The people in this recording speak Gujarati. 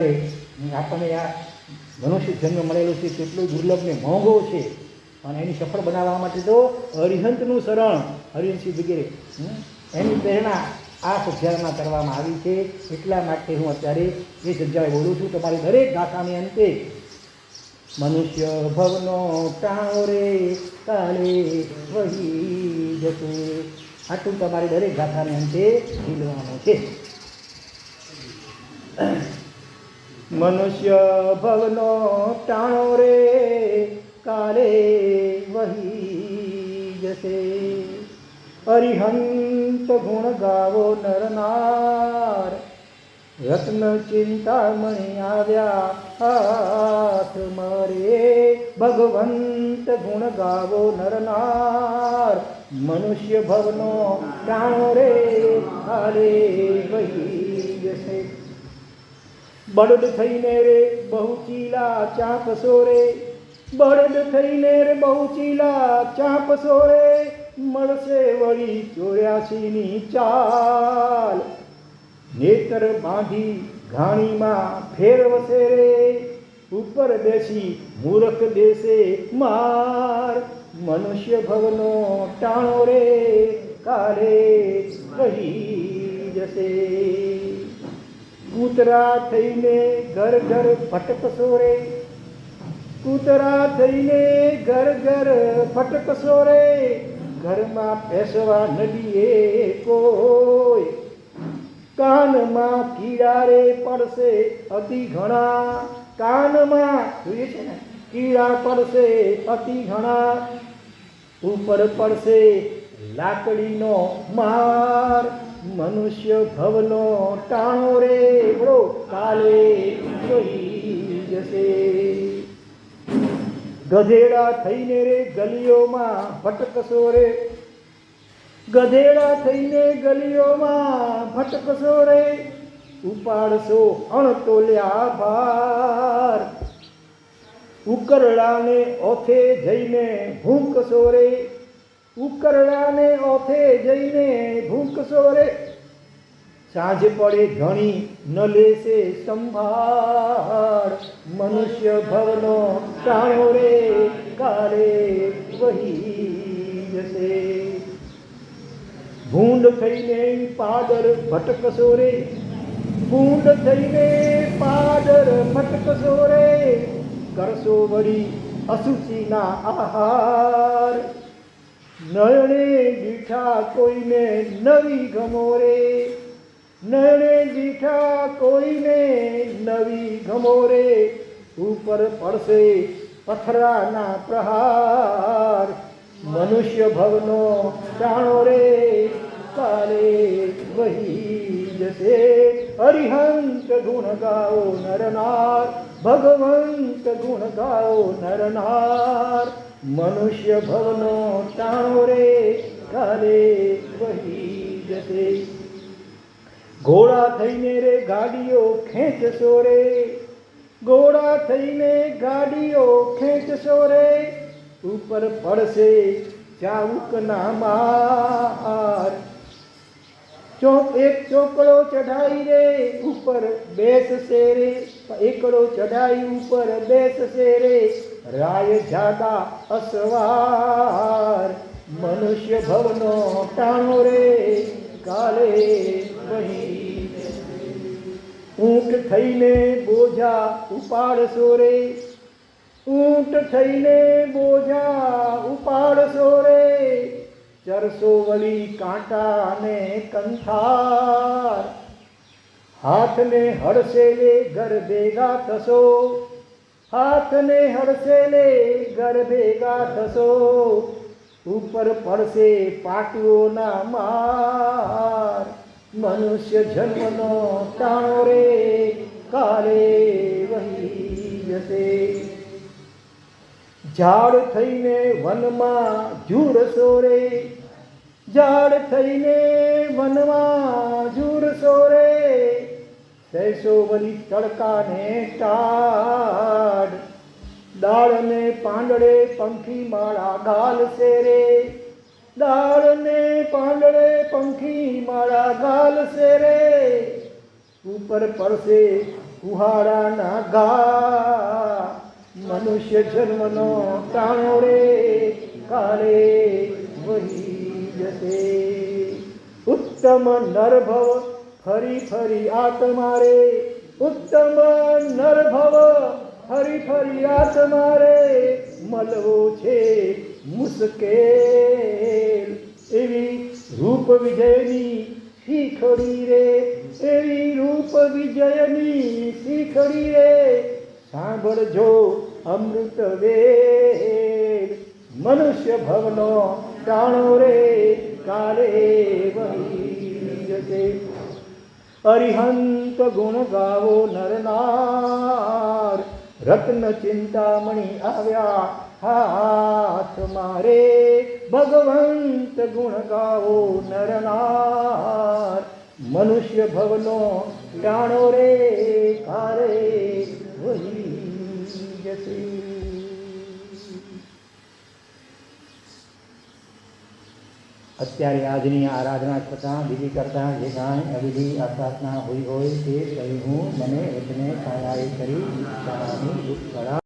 આપણને આ મનુષ્ય જન્મ મળેલો છે કેટલો દુર્લભ ને મોંઘો છે. અને એની સફળ બનાવવા માટે તો હરિહંતનું શરણ હરિહંતસિંહ વગેરે એની પ્રેરણા આ સજ્જામાં કરવામાં આવી છે. એટલા માટે હું અત્યારે એ જગ્યાએ બોલું છું. તમારી દરેક ગાથાની અંતે, મનુષ્ય ભવનો ટાણો રે, કાલે વહી જશે. આટલું તમારી દરેક ગાથાને અંતે ઝીલવાનું છે. મનુષ્ય ભવનો ટાણો રે, કાલે વહી જશે. અરિહંત ગુણ ગાવો નરનાર, રત્ન ચિંતામણી આવ્યા, હાથ મારે. ભગવંત ગુણ ગાવો નરનાર, મનુષ્ય ભવનો ટાણો રે, કાલે વહી જશે. બળદ થઈને રે, બહુ ચીલા ચાપસો રે બળદ થઈને રે, બહુ ચીલા ચાપસો રે મળશે વળી ચોર્યાસીની ચાલ. નેતર બાંધી ઘાણીમાં ફેરવશે રે. ઉપર બેસી મૂરખ દેશે માર. મનુષ્ય ભવનો ટાણો રે, કાલે કહી જશે. કૂતરા થઈને ઘર ઘર ભટકશો રે કૂતરા થઈને ઘર ઘર ભટકશો રે ઘરમાં પેસવા નડીએ કોઈ. કાનમાં કીડા રે પડશે અતિ ઘણા. કાનમાં, જોઈએ છે ને, કીડા પડશે અતિ ઘણા. ઉપર પડશે લાકડીનો માર. મનુષ્ય ભવનો ટાણો રે. કાલે જોઈ જશે ગધેડા થઈને રે ગલીઓમાં ભટકશો રે ગધેડા થઈને ગલીઓમાં ભટકશો રે ઉપાડશો અણતોલ્યા ભાર ઉકરડાને ઓથે જઈને ભૂંકશો રે ઉકરડાને ઓથે જઈને ભૂંકશો રે સાંજ પડે ઘણી ન લેશે સંભાળ. મનુષ્ય ભવનો ટાણો રે, કાલે વહી જશે. ભૂંડ થઈને પાદર ભટકશો રે, ભૂંડ થઈને પાદર ભટકશો રે. કરશો વળી અસુચિના આહાર. નયણે દીઠા કોઈને નવી ગમો રે. નયણે દીઠા કોઈને નવી ઘમોરે ઉપર પડશે પથરાના પ્રહાર. મનુષ્ય ભવનો ટાણો રે, કાલે વહી જશે. હરિહંત ગુણ ગાઓ નરનાર, ભગવંત ગુણ ગાઓ નરનાર. મનુષ્ય ભવનો ટાણો રે, કાલે વહી જશે. ઘોડા થઈને રે ગાડીઓ ખેંચશો રે ઘોડા થઈને ગાડીઓ ખેંચશો રે ઉપર પડશે ચાવુકના માર ચોક એક ચોકડો ચઢાઈ રે ઉપર બેસશે રે એકડો ચઢાઈ ઉપર બેસશે રે રાય જાદા અસવાર મનુષ્ય ભવનો ટાણો રે કાલે વહી. ઊંટ થઈને બોજા ઉપાડશો રે. ઊંટ થઈને બોજા ઉપાડશો રે. ચરસો વળી કાંટા અને કંથાર. હાથને હડશે લે ઘર ભેગા થશો. હાથને હડશે લે ઘર ભેગા થશો. ઉપર પડશે પાટીઓના માર. મનુષ્ય જન્મનો તાણો રે, કાલે વહી જશે. ઝાડ થઈને વનમાં ઝૂરશો રે, ઝાડ થઈને વનમાં ઝૂરશો રે. સૈસો વળી તડકાને ટાઢ દાળને પાંદડે પંખી માળા ગાલશે રે દાળને પાંદડે પંખી માળા ગાલશે રે ઉપર પડશે કુહાડાના ઘા. મનુષ્ય જન્મનો ટાણો રે કાલે વહી જશે. ઉત્તમ નરભવ ફરી ફરી આત્મા રે ઉત્તમ નરભવ ફરી ફરિયા તમારે મળવો છે મુશ્કેલ. એવી રૂપ વિજયની શીખડી રે, એવી રૂપ વિજયની શીખડી રે. સાંભળજો અમૃત વેદ. મનુષ્ય ભવનો ટાણો રે, કાલે વહી જશે. અરિહંત ગુણ ગાવો નરનાર. રત્ન ચિંતામણી આવ્યા, હાથ મારે ભગવંત ગુણ ગાવો નરનાર. મનુષ્ય ભવનો ટાણો રે, કારે વહી જશે. અત્યારે આજની આરાધના કરતાં બીજી કરતાં, જે કાંઈ અવિધિ અપ્રાર્થના હોય હોય તે કહી હું મને વચને સહાય કરી દુષ્કળા